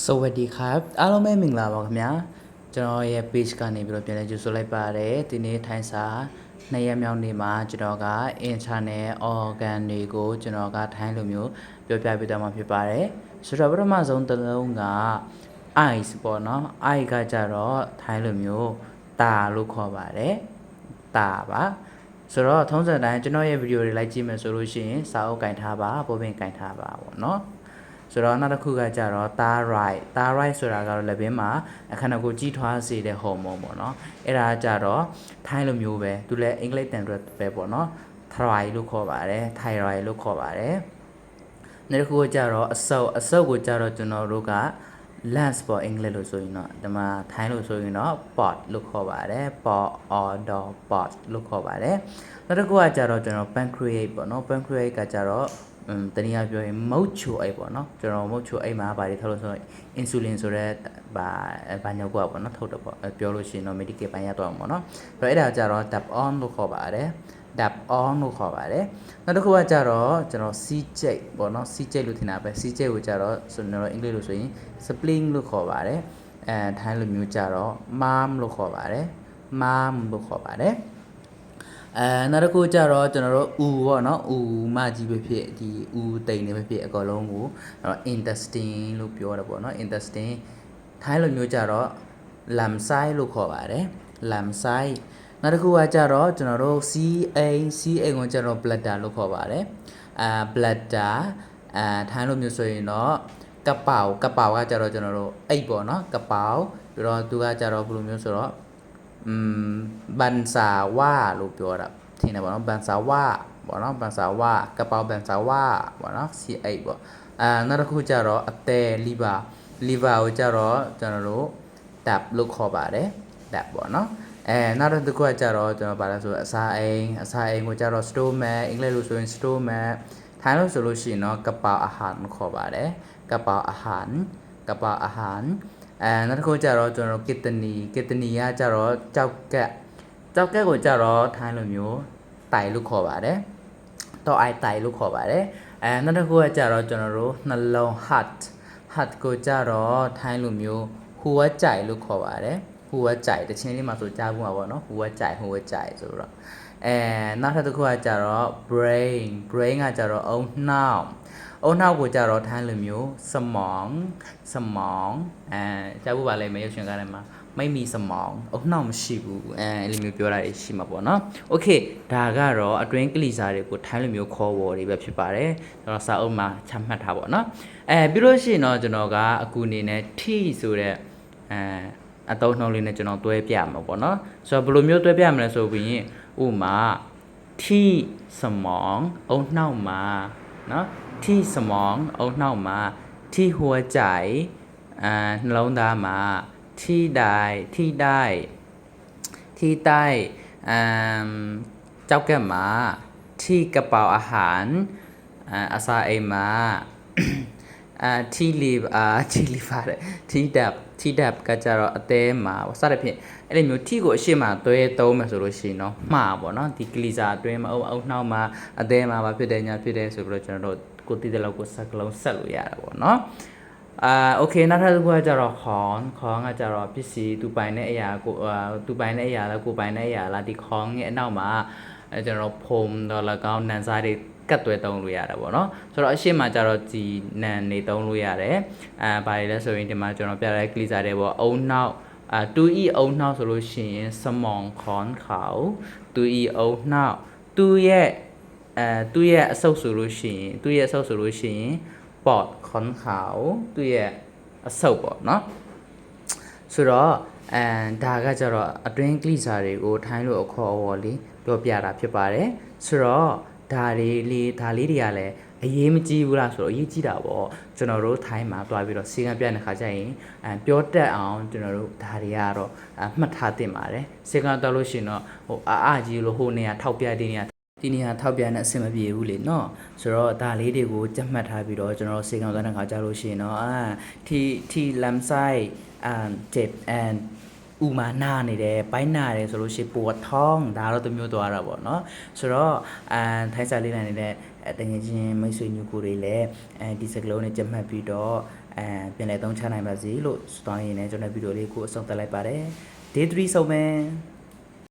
စဝဒီခပ်အားလုံးပဲမင်္ဂလာပါခင်ဗျာကျွန်တော်ရဲ့ page ကနေပြီးတော့ပြန်လဲကြိုဆိုလိုက်ပါတယ်ဒီနေ့ထိုင်းစာနှစ်ရက်မြောက်နေ့မှာကျွန်တော်က internal organ တွေကိုကျွန်တော်ကထိုင်းလိုမျိုးပြောပြပေးသွားမှာဖြစ်ပါတယ်ဆိုတော့ပထမဆုံးတစ်လုံးက ice ပေါ့နော် ice ကကြတော့ထိုင်းလိုမျိုးတာလို့ခေါ်ပါတယ်တာပါဆိုတော့ထုံးစံတိုင်းကျွန်တော်ရဲ့ဗီဒီယိုတွေလိုက်ကြည့်မယ်ဆိုလို့ရှိရင်စာအုပ်ကင်ထားပါပုံပြင်ကင်ထားပါပေါ့နော် ဆိုတော့နောက်တစ်ခုကကြတော့ thyroid thyroid ဆိုတာကတော့လက်ဘင်းမှာအခန္ဓာကိုယ်ကြီးထွားစေတဲ့ဟော်မုန်းပေါ့နော်အဲ့ဒါကကြတော့ထိုင်းလိုမျိုးပဲသူလည်းအင်္ဂလိပ်တန်အတွက်ပဲပေါ့နော် thyroid လို့ခေါ်ပါတယ် thyroid လို့ခေါ်ပါတယ်နောက်တစ်ခုကကြတော့အဆုပ်အဆုပ်ကိုကြတော့ကျွန်တော်တို့က lens ပေါ့အင်္ဂလိပ်လို့ဆိုရင်တော့ဒီမှာထိုင်းလို့ဆိုရင်တော့ pot လို့ခေါ်ပါတယ် pot or dog pot လို့ခေါ်ပါတယ်နောက်တစ်ခုကကြတော့ကျွန်တော် pancreas ပေါ့နော် pancreas ကကြတော့อืม တနည်းအားပြောရင်မုတ်ချိုအိတ်ပေါ့နော်ကျွန်တော်မုတ်ချိုအိတ်မှာဘာတွေထုတ်လို့ဆိုတော့ insulin ဆိုတဲ့ဘာဘာညောက်ကပေါ့နော်ထုတ်တယ်ပေါ့ပြောလို့ရှိရင်တော့ medical ပိုင်းရတော့မှာပေါ့နော်အဲ့တော့အဲ့ဒါကြတော့ tap on လို့ခေါ်ပါတယ် tap on လို့ခေါ်ပါတယ်နောက်တစ်ခုကကြတော့ကျွန်တော် c check ပေါ့နော် c check လို့ထင်တာပဲ c check ကိုကြတော့ကျွန်တော်အင်္ဂလိပ်လို့ဆိုရင် spling လို့ခေါ်ပါတယ်အဲထိုင်းလိုမျိုးကြတော့ mom လို့ခေါ်ပါတယ် mom လို့ခေါ်ပါတယ် အဲနောက်တစ်ခုကြတော့ကျွန်တော်တို့ဥပေါ့နော်ဥမကြီးပဲဖြစ်ဒီဥတိန်နေပဲဖြစ်အကောလုံးကိုတော့ intestine လို့ပြောတာပေါ့နော် intestine ထိုင်းလိုမျိုးကြတော့လမ်ဆိုင်လို့ခေါ်ပါတယ်လမ်ဆိုင်နောက်တစ်ခုကကြတော့ကျွန်တော်တို့ CA CA ကိုကြတော့ bladder လို့ခေါ်ပါတယ်အာ bladder အာထိုင်းလိုမျိုးဆိုရင်တော့ကပ်ပေါကပ်ပေါကကြတော့ကျွန်တော်တို့အိတ်ပေါ့နော်ကပ်ပေါပြီးတော့သူကကြတော့ဘယ်လိုမျိုးဆိုတော့ อืมบันซาว่าလို့ပြောတာထင်တယ်ပေါ့နော်บันซาว่าပေါ့နော်บันซาว่ากระเป๋าบันซาว่าပေါ့နော် C8 ပေါ့အာနောက်တစ်ခုကျတော့အသေး liver liver ကိုကျတော့ကျွန်တော်တို့ tap လို့ခေါ်ပါတယ် tap ပေါ့နော်အဲနောက်တစ်ခုကကျတော့ကျွန်တော်ဗာလဲဆိုအစာအိမ်အစာအိမ်ကိုကျတော့ stomach အင်္ဂလိပ်လို့ဆိုရင် stomach ထိုင်းလို့ဆိုလို့ရှိရင်တော့ကပ္ပအာဟာရခေါ်ပါတယ်ကပ္ပအာဟာရ ကပ္ပအာဟာရအဲနောက်တစ်ခုကျတော့ကျွန်တော်တို့ကစ်တနီကစ်တနီကကျတော့ကြောက်ကက်ကြောက်ကက်ကိုကျတော့ထိုင်းလိုမျိုးတိုင်လို့ခေါ်ပါတယ်တော့အိုင်တိုင်လို့ခေါ်ပါတယ်အဲနောက်တစ်ခုကကျတော့ကျွန်တော်တို့နှလုံး heart heart ကိုကျတော့ထိုင်းလိုမျိုးဟူဝကြိုင်လို့ခေါ်ပါတယ်ဟူဝကြိုင်တချင်းလေးမှာဆိုကြားဘူးမှာပေါ့နော်ဟူဝကြိုင်ဟူဝကြိုင်ဆိုတော့အဲနောက်တစ်ခုကကျတော့ brain brain ကကျတော့အုံနှောက် အုံနှောက်ကိုကျတော့ထိုင်းလိုမျိုးစမောင်စမောင်အဲကြားဘူးပါလိမ့်မယ်ရုပ်ရှင်ကားထဲမှာไม่มีสมองအုံနှောက်မရှိဘူးအဲအဲ့လိုမျိုးပြောတာတွေရှိမှာပေါ့နော်โอเคဒါကတော့အတွင်းကလီစာတွေကိုထိုင်းလိုမျိုးခေါ်ဝေါ်တွေပဲဖြစ်ပါတယ်ကျွန်တော်စာအုပ်မှာချမှတ်ထားပါတော့အဲပြီးလို့ရှိရင်တော့ကျွန်တော်ကအခုအနေနဲ့ T ဆိုတဲ့အဲအတုံးနှုံးလေးနဲ့ကျွန်တော်တွဲပြမှာပေါ့နော်ဆိုတော့ဘယ်လိုမျိုးတွဲပြမလဲဆိုပြီးရင်ဥမာที่สมองအုံနှောက်မှာเนาะ ที่สมองเอาเน่ามา ที่หัวใจอ่าเราดามา ที่ได้ที่ได้ ที่ใต้อ่าเจ้าแก้มา ที่กระเป๋าอาหารอ่าอาซาเอมา အာတီလီအာတီလီပါတယ်တီဒပ်တီဒပ်ကကြတော့အသေးမှာစသဖြင့်အဲ့လိုမျိုးထီကိုအရှိမသွဲသုံးမယ်ဆိုလို့ရှိရင်တော့မှားပေါ့နော်ဒီကလီစာအတွင်းမှာအုပ်အုပ်နှောက်မှာအသေးမှာဘာဖြစ်တယ်ညာဖြစ်တယ်ဆိုပြီးတော့ကျွန်တော်တို့ကိုတည်တယ်လို့ကိုစက်ကလုံးဆက်လို့ရတာပေါ့နော်အာโอเคနောက်တစ်ခုကကြတော့ခေါင်းခေါင်းကကြတော့ပစ္စည်းသူပိုင်တဲ့အရာကိုအာသူပိုင်တဲ့အရာလားကိုပိုင်တဲ့အရာလားဒီခေါင်းရဲ့အနောက်မှာ အဲကျွန်တော်ဖုံတော့၎င်းနန်စားတွေကတ်သွဲသုံးလို့ရတာပေါ့နော်ဆိုတော့အရှိမကြတော့ဒီနန်နေသုံးလို့ရတယ်အဲဘာတွေလဲဆိုရင်ဒီမှာကျွန်တော်ပြတဲ့ကလီစာတွေပေါ့အုံနောက်အာတူဤအုံနောက်ဆိုလို့ရှိရင်စမောင်ခွန်ခေါတူဤအုံနောက်သူရဲ့အဲသူရဲ့အဆုပ်ဆိုလို့ရှိရင်သူရဲ့အဆုပ်ဆိုလို့ရှိရင်ပေါ့ခွန်ခေါသူရဲ့အဆုပ်ပေါ့နော်ဆိုတော့အဲဒါကကြတော့အတွင်းကလိစာတွေကိုထိုင်းလို့အခေါ်အဝေါ်လေး ပြောပြတာဖြစ်ပါတယ်ဆိုတော့ဒါလေးလေးဒါလေးတွေကလည်းအရေးမကြီးဘူးလားဆိုတော့အရေးကြီးတာပေါ့ကျွန်တော်တို့ထိုင်းမှာတွားပြီးတော့စီကံပြတဲ့ခါကျရင်အဲပြောတတ်အောင်ကျွန်တော်တို့ဒါတွေကတော့အမှတ်ထားသင့်ပါတယ်စီကံတွားလို့ရှိရင်တော့ဟိုအာအကြီးလို့ဟိုနေရာထောက်ပြတဲ့နေရာဒီနေရာထောက်ပြနေအဆင်မပြေဘူးလေနော်ဆိုတော့ဒါလေးတွေကိုကြက်မှတ်ထားပြီးတော့ကျွန်တော်စေကောင်သွားတဲ့ခါကြလို့ရှိရင်တော့အာထီထီလမ်ဆိုင်အမ်ဂျက်အန် ဥမာနာနေတယ်ပိုင်းနာတယ်ဆိုလို့ရှိရင်ပဝတ်ထောင်းဒါတော့တစ်မျိုးသွားတာပေါ့နော်ဆိုတော့အမ်ထိုင်းစာလေးနိုင်နေတဲ့အဲတငယ်ချင်းမိတ်ဆွေညူကိုတွေလည်းအဲဒီစကလုံးနဲ့ကြက်မှတ်ပြီးတော့အဲပြန်လည်သုံးချနိုင်ပါစေလို့ဆုတောင်းရင်းနဲ့ကျွန်တော်ဗီဒီယိုလေးကိုအဆုံးသတ်လိုက်ပါတယ် day 3ဆုံးမယ်